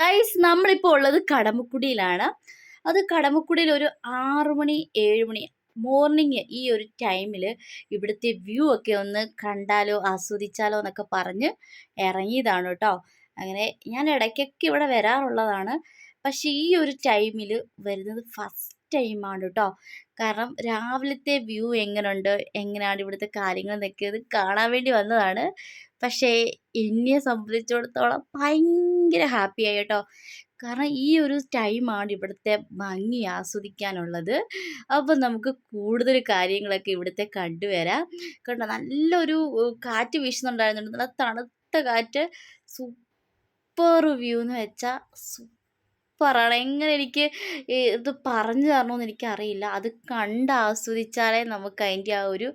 Guys നമ്മളിപ്പോൾ ഉള്ളത് കടമക്കുടിയിലാണ്. അത് കടമക്കുടിയിൽ ഒരു ആറു മണി ഏഴ് മണി മോർണിംഗ് ഈ ഒരു ടൈമിൽ ഇവിടുത്തെ വ്യൂ ഒക്കെ ഒന്ന് കണ്ടാലോ ആസ്വദിച്ചാലോ എന്നൊക്കെ പറഞ്ഞ് ഇറങ്ങിയതാണ് കേട്ടോ. അങ്ങനെ ഞാൻ ഇടയ്ക്കൊക്കെ ഇവിടെ വരാറുള്ളതാണ്. പക്ഷേ ഈ ഒരു ടൈമിൽ വരുന്നത് ഫസ്റ്റ് ടൈമാണ് കേട്ടോ. കാരണം രാവിലത്തെ വ്യൂ എങ്ങനെയുണ്ട് എങ്ങനെയാണ് ഇവിടുത്തെ കാര്യങ്ങൾ നിൽക്കിയത് കാണാൻ വേണ്ടി വന്നതാണ്. പക്ഷേ എന്നെ സംബന്ധിച്ചിടത്തോളം ഭയങ്കര ഹാപ്പിയായി കേട്ടോ. കാരണം ഈ ഒരു ടൈമാണ് ഇവിടുത്തെ ഭംഗി ആസ്വദിക്കാനുള്ളത്. അപ്പോൾ നമുക്ക് കൂടുതൽ കാര്യങ്ങളൊക്കെ ഇവിടുത്തെ കണ്ടുവരാം. കണ്ടോ? നല്ലൊരു കാറ്റ് വീശുന്നുണ്ടായിരുന്നുണ്ട് നല്ല തണുത്ത കാറ്റ്. സൂപ്പർ വ്യൂ എന്ന് വെച്ചാൽ സൂപ്പറാണ് എങ്ങനെ എനിക്ക് ഇത് പറഞ്ഞു തരണമെന്ന് എനിക്കറിയില്ല. അത് കണ്ട് ആസ്വദിച്ചാലേ നമുക്ക് അതിന്റെ ആ ഒരു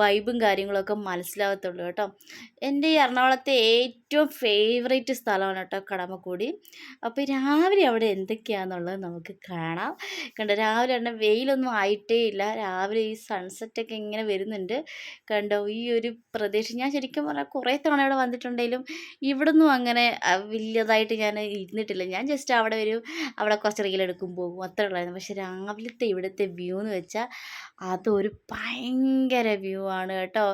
വൈബും കാര്യങ്ങളൊക്കെ മനസ്സിലാകത്തുള്ളൂ കേട്ടോ. എന്റെ ഈ എറണാകുളത്തെ ഏറ്റവും ഫേവറേറ്റ് സ്ഥലമാണ് കേട്ടോ കടമക്കൂടി. അപ്പോൾ രാവിലെ അവിടെ എന്തൊക്കെയാണെന്നുള്ളത് നമുക്ക് കാണാം. കണ്ടോ രാവിലെ തന്നെ വെയിലൊന്നും ആയിട്ടേ ഇല്ല. രാവിലെ ഈ സൺസെറ്റൊക്കെ ഇങ്ങനെ വരുന്നുണ്ട്. കണ്ടോ ഈ ഒരു പ്രദേശം. ഞാൻ ശരിക്കും പറഞ്ഞാൽ കുറേ തവണ ഇവിടെ വന്നിട്ടുണ്ടെങ്കിലും ഇവിടുന്നും അങ്ങനെ വലിയതായിട്ട് ഞാൻ ഇരുന്നിട്ടില്ല. ഞാൻ ജസ്റ്റ് അവിടെ ഒരു അവിടെ കുറച്ച് റീൽ റീലെടുക്കും പോകും. അത്ര ഉള്ളായിരുന്നു. പക്ഷെ രാവിലത്തെ ഇവിടുത്തെ വ്യൂ എന്ന് വെച്ചാൽ അതൊരു ഭയങ്കര വ്യൂ ആണ് കേട്ടോ.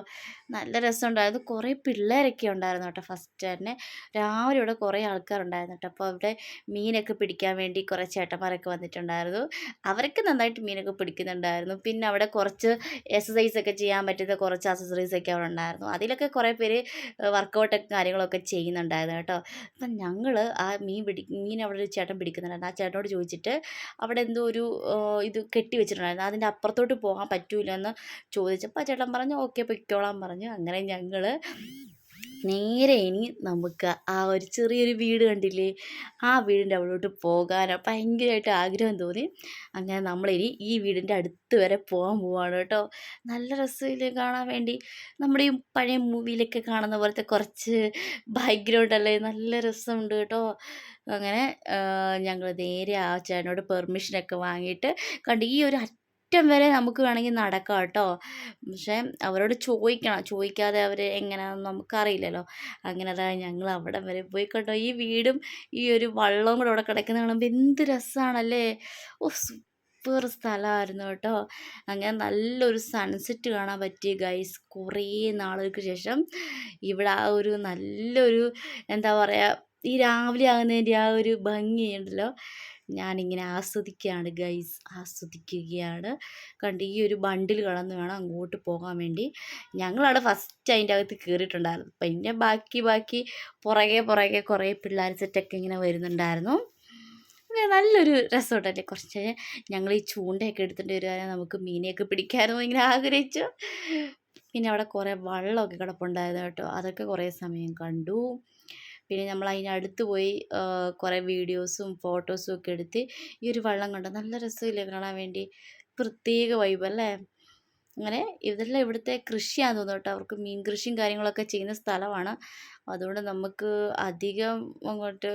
നല്ല രസമുണ്ടായിരുന്നു. കുറേ പിള്ളേരൊക്കെ ഉണ്ടായിരുന്നു കേട്ടോ ഫസ്റ്റ് തന്നെ. രാവിലെ ഇവിടെ കുറേ ആൾക്കാരുണ്ടായിരുന്നു കേട്ടോ. അപ്പോൾ അവിടെ മീനൊക്കെ പിടിക്കാൻ വേണ്ടി കുറേ ചേട്ടന്മാരൊക്കെ വന്നിട്ടുണ്ടായിരുന്നു. അവരൊക്കെ നന്നായിട്ട് മീനൊക്കെ പിടിക്കുന്നുണ്ടായിരുന്നു. പിന്നെ അവിടെ കുറച്ച് എക്സസൈസ് ഒക്കെ ചെയ്യാൻ പറ്റുന്ന കുറച്ച് അക്സസറീസ് ഒക്കെ അവിടെ ഉണ്ടായിരുന്നു. അതിലൊക്കെ കുറേ പേര് വർക്കൗട്ടൊക്കെ കാര്യങ്ങളൊക്കെ ചെയ്യുന്നുണ്ടായിരുന്നു കേട്ടോ. അപ്പം ഞങ്ങൾ ആ മീൻ പിടി മീൻ അവിടെ ഒരു ചേട്ടൻ പിടിക്കുന്നുണ്ടായിരുന്നു ആ ചേട്ടനോട് ചോദിച്ചിട്ട് അവിടെ എന്തോ ഒരു ഇത് കെട്ടി വെച്ചിട്ടുണ്ടായിരുന്നു. അതിന്റെ അപ്പുറത്തോട്ട് പോകാൻ പറ്റൂലെന്ന് ചോദിച്ചപ്പോൾ ആ ചേട്ടൻ പറഞ്ഞു ഓക്കെ പൊയ്ക്കോളാൻ പറഞ്ഞു. അങ്ങനെ ഞങ്ങൾ നേരെ ഇനി നമുക്ക് ആ ഒരു ചെറിയൊരു വീട് കണ്ടില്ലേ? ആ വീടിന്റെ അവിടോട്ട് പോകാനോ ഭയങ്കരമായിട്ട് ആഗ്രഹം തോന്നി. അങ്ങനെ നമ്മളിനി ഈ വീടിന്റെ അടുത്ത് വരെ പോകാൻ പോവാണ് കേട്ടോ. നല്ല രസത്തിൽ കാണാൻ വേണ്ടി. നമ്മുടെ ഈ പഴയ മൂവിയിലൊക്കെ കാണുന്ന പോലത്തെ കുറച്ച് ബാക്ക്ഗ്രൗണ്ട് അല്ലേ? നല്ല രസമുണ്ട് കേട്ടോ. അങ്ങനെ ഞങ്ങൾ നേരെ ആ ചേട്ടനോട് പെർമിഷനൊക്കെ വാങ്ങിയിട്ട് കണ്ട് ഈ ഒരു അറ്റം വരെ നമുക്ക് വേണമെങ്കിൽ നടക്കാം കേട്ടോ. പക്ഷേ അവരോട് ചോദിക്കണം. ചോദിക്കാതെ അവർ എങ്ങനെയാണെന്ന് നമുക്കറിയില്ലല്ലോ. അങ്ങനെ അതാ ഞങ്ങൾ അവിടെ വരെ പോയി കേട്ടോ ഈ വീടും ഈ ഒരു വള്ളവും കൂടെ അവിടെ കിടക്കുന്ന കാണുമ്പോൾ എന്ത് രസമാണല്ലേ? ഓ സൂപ്പർ സ്ഥലമായിരുന്നു കേട്ടോ. അങ്ങനെ നല്ലൊരു സൺസെറ്റ് കാണാൻ പറ്റി ഗൈസ്. കുറേ നാളുകൾക്ക് ശേഷം ഇവിടെ ആ ഒരു നല്ലൊരു എന്താ പറയുക ഈ രാവിലെ ആകുന്നതിന്റെ ആ ഒരു ഭംഗിയുണ്ടല്ലോ ഞാനിങ്ങനെ ആസ്വദിക്കുകയാണ് ഗൈസ് ആസ്വദിക്കുകയാണ്. കണ്ട് ഈ ഒരു ബണ്ടിൽ കടന്ന് വേണം അങ്ങോട്ട് പോകാൻ വേണ്ടി. ഞങ്ങളവിടെ ഫസ്റ്റ് അതിന്റെ അകത്ത് കയറിയിട്ടുണ്ടായിരുന്നു പിന്നെ ബാക്കി ബാക്കി പുറകെ പുറകെ കുറേ പിള്ളേർ സെറ്റൊക്കെ ഇങ്ങനെ വരുന്നുണ്ടായിരുന്നു. നല്ലൊരു രസമുണ്ടല്ലേ കുറച്ച് ഞങ്ങൾ ഈ ചൂണ്ടയൊക്കെ എടുത്തിട്ട് വരുവാനെ നമുക്ക് മീനെയൊക്കെ പിടിക്കാമായിരുന്നു ഇങ്ങനെ ആഗ്രഹിച്ചു. പിന്നെ അവിടെ കുറേ വള്ളമൊക്കെ കിടപ്പുണ്ടായിരുന്നു കേട്ടോ. അതൊക്കെ കുറേ സമയം കണ്ടു. പിന്നെ നമ്മൾ അതിനടുത്ത് പോയി കുറേ വീഡിയോസും ഫോട്ടോസും ഒക്കെ എടുത്ത് ഈ ഒരു വള്ളം കണ്ടോ. നല്ല രസമില്ലേ കാണാൻ വേണ്ടി. പ്രത്യേക വൈബ് അല്ലേ? അങ്ങനെ ഇതെല്ലാം ഇവിടുത്തെ കൃഷിയാന്ന് തോന്നുന്നു കേട്ടോ. അവർക്ക് മീൻ കൃഷിയും കാര്യങ്ങളൊക്കെ ചെയ്യുന്ന സ്ഥലമാണ്. അതുകൊണ്ട് നമുക്ക് അധികം അങ്ങോട്ട്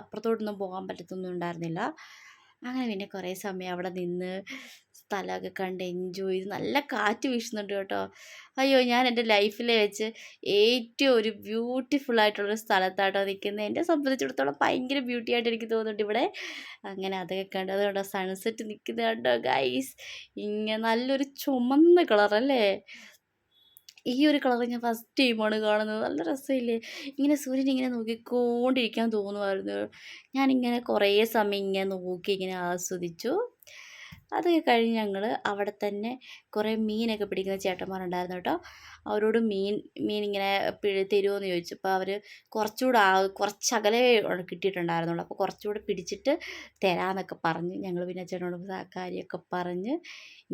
അപ്പുറത്തോട്ടൊന്നും പോകാൻ പറ്റത്തൊന്നും ഉണ്ടായിരുന്നില്ല. അങ്ങനെ പിന്നെ കുറേ സമയം അവിടെ നിന്ന് സ്ഥലമൊക്കെ കണ്ട് എൻജോയ് ചെയ്ത് നല്ല കാറ്റ് വീശുന്നുണ്ട് കേട്ടോ. അയ്യോ ഞാൻ എന്റെ ലൈഫിലെ വെച്ച് ഏറ്റവും ഒരു ബ്യൂട്ടിഫുൾ ആയിട്ടുള്ളൊരു സ്ഥലത്താട്ടോ നിൽക്കുന്നത് എന്നെ സംബന്ധിച്ചിടത്തോളം ഭയങ്കര ബ്യൂട്ടി ആയിട്ട് എനിക്ക് തോന്നുന്നുണ്ട് ഇവിടെ. അങ്ങനെ അതൊക്കെ കണ്ട് അതുകൊണ്ടോ സൺസെറ്റ് നിൽക്കുന്നത് കണ്ടോ ഗൈസ് ഇങ്ങനെ നല്ലൊരു ചുമന്ന കളറല്ലേ ഈ ഒരു കളർ ഞാൻ ഫസ്റ്റ് ടൈമാണ് കാണുന്നത്. നല്ല രസമില്ലേ? ഇങ്ങനെ സൂര്യൻ ഇങ്ങനെ നോക്കിക്കൊണ്ടിരിക്കാൻ തോന്നുമായിരുന്നു ഞാനിങ്ങനെ കുറേ സമയം ഇങ്ങനെ നോക്കി ഇങ്ങനെ ആസ്വദിച്ചു. അതൊക്കെ കഴിഞ്ഞ് ഞങ്ങൾ അവിടെ തന്നെ കുറേ മീനൊക്കെ പിടിക്കുന്ന ചേട്ടന്മാരുണ്ടായിരുന്നു കേട്ടോ. അവരോട് മീൻ മീൻ ഇങ്ങനെ തരുമോ എന്ന് ചോദിച്ചപ്പോൾ അവർ കുറച്ചുകൂടെ ആ കുറച്ച് അകലെ കിട്ടിയിട്ടുണ്ടായിരുന്നുള്ളൂ. അപ്പോൾ കുറച്ചുകൂടെ പിടിച്ചിട്ട് തരാമെന്നൊക്കെ പറഞ്ഞ് ഞങ്ങൾ പിന്നെ ചേട്ടനോട് കാര്യമൊക്കെ പറഞ്ഞ്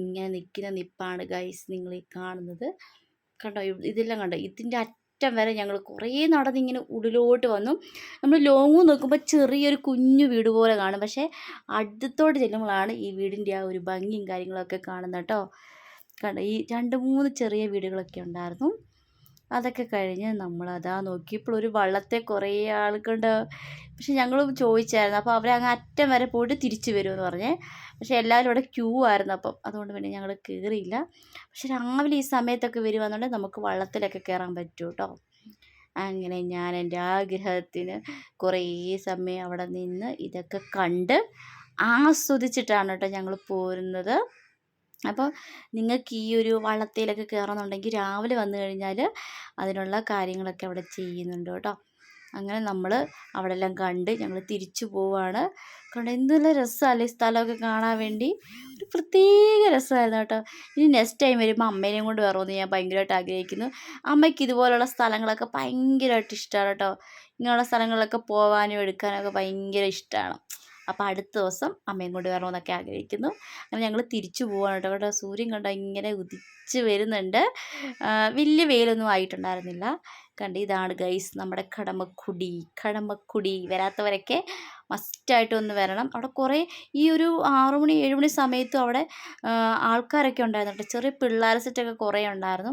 ഇങ്ങനെ നിൽക്കുന്ന നിപ്പാണ് ഗൈസ് നിങ്ങൾ ഈ കാണുന്നത്. കണ്ടോ? ഇതെല്ലാം കണ്ടോ? ഇതിന്റെ അറ്റം വരെ ഞങ്ങൾ കുറേ നടന്നിങ്ങനെ ഉള്ളിലോട്ട് വന്നു. നമ്മൾ ലോങ്ങ് നോക്കുമ്പോൾ ചെറിയൊരു കുഞ്ഞു വീട് പോലെ കാണും. പക്ഷേ അടുത്തോട്ട് ചെല്ലുമ്പോഴാണ് ഈ വീടിന്റെ ആ ഒരു ഭംഗിയും കാര്യങ്ങളൊക്കെ കാണുന്നത് കേട്ടോ. കണ്ടോ? ഈ രണ്ട് മൂന്ന് ചെറിയ വീടുകളൊക്കെ ഉണ്ടായിരുന്നു. അതൊക്കെ കഴിഞ്ഞ് നമ്മൾ അതാ നോക്കിയപ്പോൾ ഒരു വള്ളത്തെ കുറേ ആൾക്കുണ്ട് പക്ഷെ ഞങ്ങൾ ചോദിച്ചായിരുന്നു. അപ്പോൾ അവർ അങ്ങ് അറ്റം വരെ പോയിട്ട് തിരിച്ചു വരുമെന്ന് പറഞ്ഞേ. പക്ഷെ എല്ലാവരും ഇവിടെ ക്യൂ ആയിരുന്നു അപ്പം. അതുകൊണ്ട് പിന്നെ ഞങ്ങൾ കയറിയില്ല പക്ഷെ രാവിലെ ഈ സമയത്തൊക്കെ വരുവാന്നുണ്ടെങ്കിൽ നമുക്ക് വള്ളത്തിലൊക്കെ കയറാൻ പറ്റും കേട്ടോ അങ്ങനെ ഞാൻ എന്റെ ആഗ്രഹത്തിന് കുറേ സമയം അവിടെ നിന്ന് ഇതൊക്കെ കണ്ട് ആസ്വദിച്ചിട്ടാണ് കേട്ടോ ഞങ്ങൾ പോരുന്നത്. അപ്പോൾ നിങ്ങൾക്ക് ഈ ഒരു വള്ളത്തേലൊക്കെ കയറണമെന്നുണ്ടെങ്കിൽ രാവിലെ വന്നു കഴിഞ്ഞാൽ അതിനുള്ള കാര്യങ്ങളൊക്കെ അവിടെ ചെയ്യുന്നുണ്ട് കേട്ടോ. അങ്ങനെ നമ്മൾ അവിടെ എല്ലാം കണ്ട് ഞങ്ങൾ തിരിച്ചു പോവാണ്. കാരണം എന്തെല്ലാം രസമല്ലേ സ്ഥലമൊക്കെ കാണാൻ വേണ്ടി? ഒരു പ്രത്യേക രസമായിരുന്നു കേട്ടോ. ഇനി നെക്സ്റ്റ് ടൈം വരുമ്പോൾ അമ്മേനെയും കൊണ്ട് വരണമെന്ന് ഞാൻ ഭയങ്കരമായിട്ട് ആഗ്രഹിക്കുന്നു. അമ്മയ്ക്ക് ഇതുപോലുള്ള സ്ഥലങ്ങളൊക്കെ ഭയങ്കരമായിട്ട് ഇഷ്ടമാണ് കേട്ടോ. ഇങ്ങനെയുള്ള സ്ഥലങ്ങളിലൊക്കെ പോകാനും എടുക്കാനൊക്കെ ഭയങ്കര ഇഷ്ടമാണ് അപ്പോൾ അടുത്ത ദിവസം അമ്മയും കൊണ്ട് വരണമെന്നൊക്കെ ആഗ്രഹിക്കുന്നു. അങ്ങനെ ഞങ്ങൾ തിരിച്ചു പോവാണ് കേട്ടോ. കേട്ടോ സൂര്യൻ കണ്ടോ ഇങ്ങനെ ഉദിച്ച് വരുന്നുണ്ട്. വലിയ വെയിലൊന്നും ആയിട്ടുണ്ടായിരുന്നില്ല. കണ്ട് ഇതാണ് ഗൈസ് നമ്മുടെ കടമക്കുടി കടമക്കുടി വരാത്തവരൊക്കെ മസ്റ്റായിട്ട് ഒന്ന് വരണം. അവിടെ കുറേ ഈ ഒരു ആറു മണി ഏഴ് മണി സമയത്തും അവിടെ ആൾക്കാരൊക്കെ ഉണ്ടായിരുന്നു കേട്ടോ ചെറിയ പിള്ളേർ സെറ്റൊക്കെ കുറേ ഉണ്ടായിരുന്നു.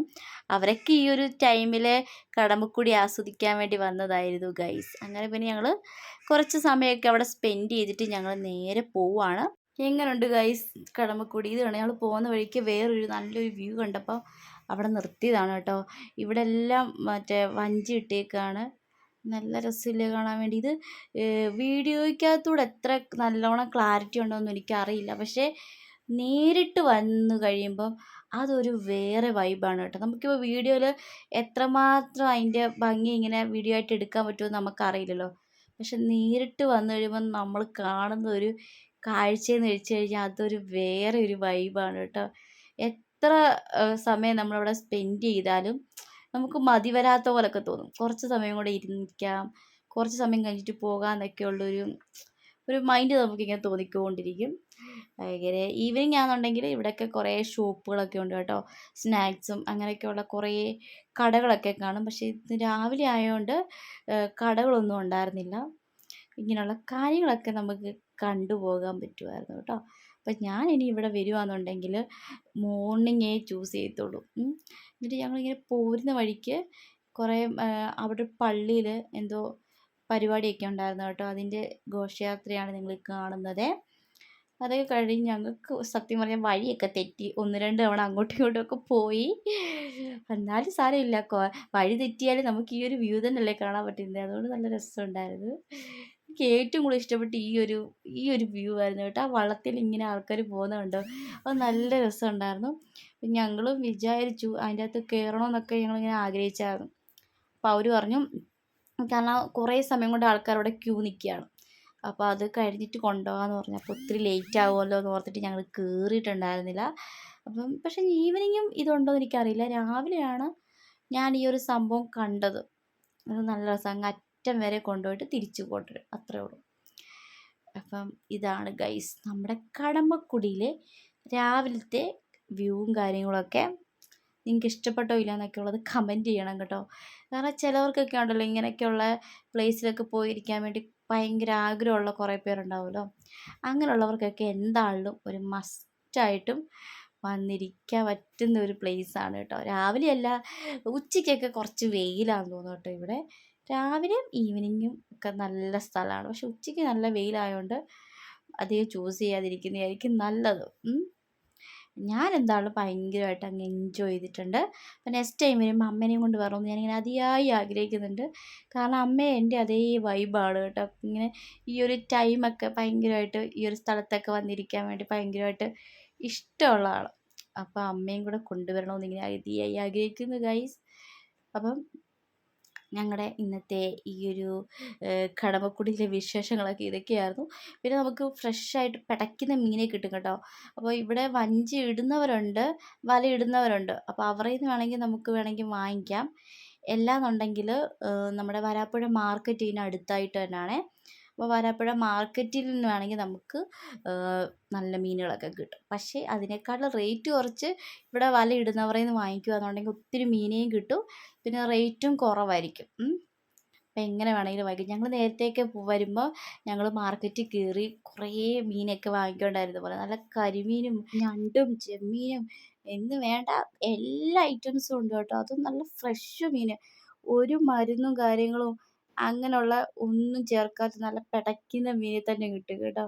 അവരൊക്കെ ഈ ഒരു ടൈമിൽ കടമക്കുടി ആസ്വദിക്കാൻ വേണ്ടി വന്നതായിരുന്നു ഗൈസ് അങ്ങനെ പിന്നെ ഞങ്ങൾ കുറച്ച് സമയമൊക്കെ അവിടെ സ്പെൻഡ് ചെയ്തിട്ട് ഞങ്ങൾ നേരെ പോവുകയാണ് എങ്ങനെയുണ്ട് ഗൈസ് കടമക്കുടി. ഇത് ഞങ്ങൾ പോകുന്ന വഴിക്ക് വേറൊരു നല്ലൊരു വ്യൂ കണ്ടപ്പോൾ അവിടെ നിർത്തിയതാണ് കേട്ടോ. ഇവിടെ എല്ലാം മറ്റേ വഞ്ചി ഇട്ടേക്കാണ്. നല്ല രസമില്ലേ കാണാൻ വേണ്ടി. ഇത് വീഡിയോയ്ക്കകത്തൂടെ എത്ര നല്ലോണം ക്ലാരിറ്റി ഉണ്ടോയെന്ന് എനിക്കറിയില്ല. പക്ഷേ നേരിട്ട് വന്നു കഴിയുമ്പം അതൊരു വേറെ വൈബാണ് കേട്ടോ. നമുക്കിപ്പോൾ വീഡിയോയിൽ എത്രമാത്രം അതിന്റെ ഭംഗി ഇങ്ങനെ വീഡിയോ ആയിട്ട് എടുക്കാൻ പറ്റുമെന്ന് നമുക്കറിയില്ലല്ലോ. പക്ഷെ നേരിട്ട് വന്നു കഴിയുമ്പോൾ നമ്മൾ കാണുന്ന ഒരു കാഴ്ചയെന്ന് വെച്ച് കഴിഞ്ഞാൽ അതൊരു വേറെ ഒരു വൈബാണ് കേട്ടോ. എത്ര സമയം നമ്മളവിടെ സ്പെൻഡ് ചെയ്താലും നമുക്ക് മതി വരാത്ത പോലൊക്കെ തോന്നും. കുറച്ച് സമയം കൂടെ ഇരിക്കാം കുറച്ച് സമയം കഴിഞ്ഞിട്ട് പോകാമെന്നൊക്കെ ഉള്ളൊരു ഒരു മൈൻഡ് നമുക്കിങ്ങനെ തോന്നിക്കൊണ്ടിരിക്കും. ഭയങ്കര ഈവനിങ് ആണെന്നുണ്ടെങ്കിൽ ഇവിടെയൊക്കെ കുറേ ഷോപ്പുകളൊക്കെ ഉണ്ട് കേട്ടോ. സ്നാക്സും അങ്ങനെയൊക്കെയുള്ള കുറേ കടകളൊക്കെ കാണും. പക്ഷേ ഇന്ന് രാവിലെ ആയതുകൊണ്ട് കടകളൊന്നും ഉണ്ടായിരുന്നില്ല. ഇങ്ങനെയുള്ള കാര്യങ്ങളൊക്കെ നമുക്ക് കണ്ടുപോകാൻ പറ്റുമായിരുന്നു കേട്ടോ. അപ്പം ഞാൻ ഇനി ഇവിടെ വരുവാന്നുണ്ടെങ്കിൽ മോർണിംഗേ ചൂസ് ചെയ്യത്തുള്ളൂ. എന്നിട്ട് ഞങ്ങളിങ്ങനെ പോരുന്ന വഴിക്ക് കുറേ അവിടെ പള്ളിയിൽ എന്തോ പരിപാടിയൊക്കെ ഉണ്ടായിരുന്നു കേട്ടോ. അതിന്റെ ഘോഷയാത്രയാണ് നിങ്ങൾ കാണുന്നത്. അതൊക്കെ കഴിഞ്ഞ് ഞങ്ങൾക്ക് സത്യം പറഞ്ഞാൽ വഴിയൊക്കെ തെറ്റി. ഒന്ന് രണ്ട് തവണ അങ്ങോട്ടും ഇങ്ങോട്ടും ഒക്കെ പോയി. എന്നാലും സാരമില്ല. വഴി തെറ്റിയാലും നമുക്ക് ഈ ഒരു വ്യൂ തന്നെയല്ലേ കാണാൻ പറ്റുന്നത്. അതുകൊണ്ട് നല്ല രസമുണ്ടായിരുന്നു. എനിക്ക് ഏറ്റവും കൂടുതൽ ഇഷ്ടപ്പെട്ട ഈ ഒരു ഈ ഒരു വ്യൂ ആയിരുന്നു കേട്ടോ. ആ വള്ളത്തിൽ ഇങ്ങനെ ആൾക്കാർ പോകുന്നുണ്ട് അത് നല്ല രസമുണ്ടായിരുന്നു. ഞങ്ങളും വിചാരിച്ചു അതിന്റെ അകത്ത് കയറണമെന്നൊക്കെ ഞങ്ങളിങ്ങനെ ആഗ്രഹിച്ചായിരുന്നു. അപ്പോൾ അവർ പറഞ്ഞു കാരണം കുറേ സമയം കൊണ്ട് ആൾക്കാർ അവിടെ ക്യൂ നിൽക്കുകയാണ്. അപ്പോൾ അത് കഴിഞ്ഞിട്ട് കൊണ്ടുപോകാമെന്ന് പറഞ്ഞു. അപ്പോൾ ഒത്തിരി ലേറ്റ് ആകുമല്ലോ എന്ന് ഓർത്തിട്ട് ഞങ്ങൾ കയറിയിട്ടുണ്ടായിരുന്നില്ല അപ്പം പക്ഷേ ഈവനിങ്ങും ഇതുണ്ടോ എന്ന് എനിക്കറിയില്ല. രാവിലെയാണ് ഞാൻ ഈ ഒരു സംഭവം കണ്ടത്. അത് നല്ല രസം അങ്ങ് അറ്റം വരെ കൊണ്ടുപോയിട്ട് തിരിച്ചു കൊണ്ടുവരും. അത്രേ ഉള്ളൂ. അപ്പം ഇതാണ് ഗൈസ് നമ്മുടെ കടമ്പക്കുടിയിലെ രാവിലത്തെ വ്യൂവും കാര്യങ്ങളൊക്കെ. നിങ്ങൾക്ക് ഇഷ്ടപ്പെട്ടോ ഇല്ല എന്നൊക്കെ ഉള്ളത് കമന്റ് ചെയ്യണം കേട്ടോ. കാരണം ചിലവർക്കൊക്കെ ഉണ്ടല്ലോ ഇങ്ങനെയൊക്കെയുള്ള പ്ലേസിലൊക്കെ പോയിരിക്കാൻ വേണ്ടി ഭയങ്കര ആഗ്രഹമുള്ള കുറേ പേരുണ്ടാവുമല്ലോ. അങ്ങനെയുള്ളവർക്കൊക്കെ എന്താണെങ്കിലും ഒരു മസ്റ്റായിട്ടും വന്നിരിക്കാൻ പറ്റുന്ന ഒരു പ്ലേസാണ് കേട്ടോ. രാവിലെയല്ല ഉച്ചയ്ക്കൊക്കെ കുറച്ച് വെയിലാണെന്ന് തോന്നുന്നു കേട്ടോ ഇവിടെ. രാവിലെയും ഈവനിങ്ങും ഒക്കെ നല്ല സ്ഥലമാണ്. പക്ഷെ ഉച്ചയ്ക്ക് നല്ല വെയിലായതുകൊണ്ട് അധികം ചൂസ് ചെയ്യാതിരിക്കുന്നതായിരിക്കും നല്ലത്. ഞാൻ എന്തായാലും ഭയങ്കരമായിട്ട് അങ്ങ് എൻജോയ് ചെയ്തിട്ടുണ്ട്. അപ്പോൾ നെക്സ്റ്റ് ടൈം വരുമ്പോൾ അമ്മേനെയും കൊണ്ട് വരണമെന്ന് ഞാനിങ്ങനെ അതിയായി ആഗ്രഹിക്കുന്നുണ്ട്. കാരണം അമ്മ എന്റെ അതേ വൈബാണ് കേട്ടോ. ഇങ്ങനെ ഈ ഒരു ടൈമൊക്കെ ഭയങ്കരമായിട്ട് ഈ ഒരു സ്ഥലത്തൊക്കെ വന്നിരിക്കാൻ വേണ്ടി ഭയങ്കരമായിട്ട് ഇഷ്ടമുള്ള ആൾ അപ്പോൾ അമ്മയും കൂടെ കൊണ്ടുവരണമെന്ന് ഇങ്ങനെ അതിയായി ആഗ്രഹിക്കുന്നു ഗൈസ് അപ്പം ഞങ്ങളുടെ ഇന്നത്തെ ഈ ഒരു കടമക്കുടിയിലെ വിശേഷങ്ങളൊക്കെ ഇതൊക്കെയായിരുന്നു. പിന്നെ നമുക്ക് ഫ്രഷായിട്ട് പിടയ്ക്കുന്ന മീനെ കിട്ടും കേട്ടോ. അപ്പോൾ ഇവിടെ വഞ്ചി ഇടുന്നവരുണ്ട് വല ഇടുന്നവരുണ്ട്. അപ്പോൾ അവരിൽ നിന്ന് വേണമെങ്കിൽ നമുക്ക് വേണമെങ്കിൽ വാങ്ങിക്കാം. എല്ലാന്നുണ്ടെങ്കിൽ നമ്മുടെ വരാപ്പുഴ മാർക്കറ്റ് അടുത്തായിട്ട് തന്നെയാണേ അപ്പോൾ വരാപ്പുഴ മാർക്കറ്റിൽ നിന്ന് വേണമെങ്കിൽ നമുക്ക് നല്ല മീനുകളൊക്കെ കിട്ടും. പക്ഷേ അതിനേക്കാളും റേറ്റ് കുറച്ച് ഇവിടെ വല ഇടുന്നവരിൽ നിന്ന് വാങ്ങിക്കുകയാണെന്നുണ്ടെങ്കിൽ ഒത്തിരി മീനേയും കിട്ടും. പിന്നെ റേറ്റും കുറവായിരിക്കും. അപ്പം എങ്ങനെ വേണമെങ്കിലും വാങ്ങിക്കും. ഞങ്ങൾ നേരത്തെയൊക്കെ വരുമ്പോൾ ഞങ്ങൾ മാർക്കറ്റിൽ കയറി കുറേ മീനൊക്കെ വാങ്ങിക്കൊണ്ടായിരുന്നു. പോലെ നല്ല കരിമീനും ഞണ്ടും ചെമ്മീനും എന്ന് വേണ്ട എല്ലാ ഐറ്റംസും ഉണ്ട് കേട്ടോ. അതും നല്ല ഫ്രഷ് മീൻ. ഒരു മരുന്നും കാര്യങ്ങളും അങ്ങനെയുള്ള ഒന്നും ചേർക്കാത്ത നല്ല പിടയ്ക്കുന്ന മീനെ തന്നെ കിട്ടും കേട്ടോ.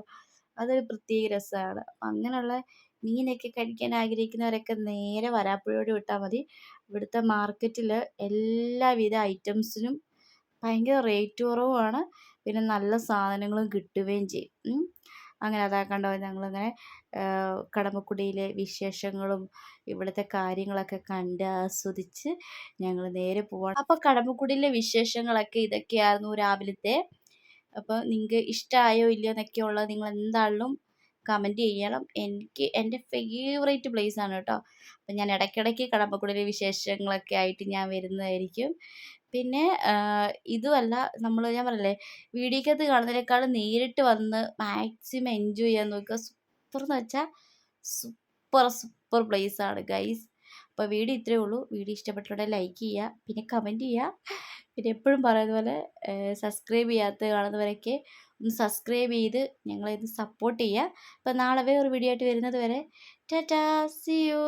അതൊരു പ്രത്യേക രസമാണ്. അങ്ങനെയുള്ള മീനൊക്കെ കഴിക്കാൻ ആഗ്രഹിക്കുന്നവരൊക്കെ നേരെ വരാപ്പുഴയോട് വിട്ടാൽ മതി. ഇവിടുത്തെ മാർക്കറ്റിൽ എല്ലാവിധ ഐറ്റംസിനും ഭയങ്കര റേറ്റ് കുറവുമാണ്. പിന്നെ നല്ല സാധനങ്ങളും കിട്ടുകയും ചെയ്യും. അങ്ങനെ അതാ കണ്ടോ ഞങ്ങളിങ്ങനെ കടമക്കുടിയിലെ വിശേഷങ്ങളും ഇവിടുത്തെ കാര്യങ്ങളൊക്കെ കണ്ട് ആസ്വദിച്ച് ഞങ്ങൾ നേരെ പോവാണ്. അപ്പോൾ കടമക്കുടിയിലെ വിശേഷങ്ങളൊക്കെ ഇതൊക്കെയായിരുന്നു രാവിലത്തെ. അപ്പോൾ നിങ്ങൾക്ക് ഇഷ്ടമായോ ഇല്ലയോ എന്നൊക്കെ ഉള്ളത് നിങ്ങൾ എന്തായാലും കമന്റ് ചെയ്യണം. എനിക്ക് എന്റെ ഫേവറേറ്റ് പ്ലേസ് ആണ് കേട്ടോ അപ്പം ഞാൻ ഇടയ്ക്കിടയ്ക്ക് കടമ്പക്കുടിയിലെ വിശേഷങ്ങളൊക്കെ ആയിട്ട് ഞാൻ വരുന്നതായിരിക്കും. പിന്നെ ഇതുമല്ല നമ്മൾ ഞാൻ പറയല്ലേ വീഡിയോക്കകത്ത് കാണുന്നതിനേക്കാളും നേരിട്ട് വന്ന് മാക്സിമം എൻജോയ് ചെയ്യാൻ നോക്കുക. സൂപ്പർ എന്ന് വെച്ചാൽ സൂപ്പർ സൂപ്പർ പ്ലേസ് ആണ് ഗൈസ് അപ്പോൾ വീഡിയോ ഇത്രയേ ഉള്ളൂ. വീഡിയോ ഇഷ്ടപ്പെട്ടിട്ടുണ്ടെങ്കിൽ ലൈക്ക് ചെയ്യുക പിന്നെ കമന്റ് ചെയ്യുക. പിന്നെ എപ്പോഴും പറയുന്ന പോലെ സബ്സ്ക്രൈബ് ചെയ്യാത്ത കാണുന്നവരൊക്കെ ഒന്ന് സബ്സ്ക്രൈബ് ചെയ്ത് ഞങ്ങളെ ഇത് സപ്പോർട്ട് ചെയ്യുക. അപ്പോൾ നാളെ വേറെ ഒരു വീഡിയോ ആയിട്ട് വരുന്നത് വരെ ടാറ്റാ സി യു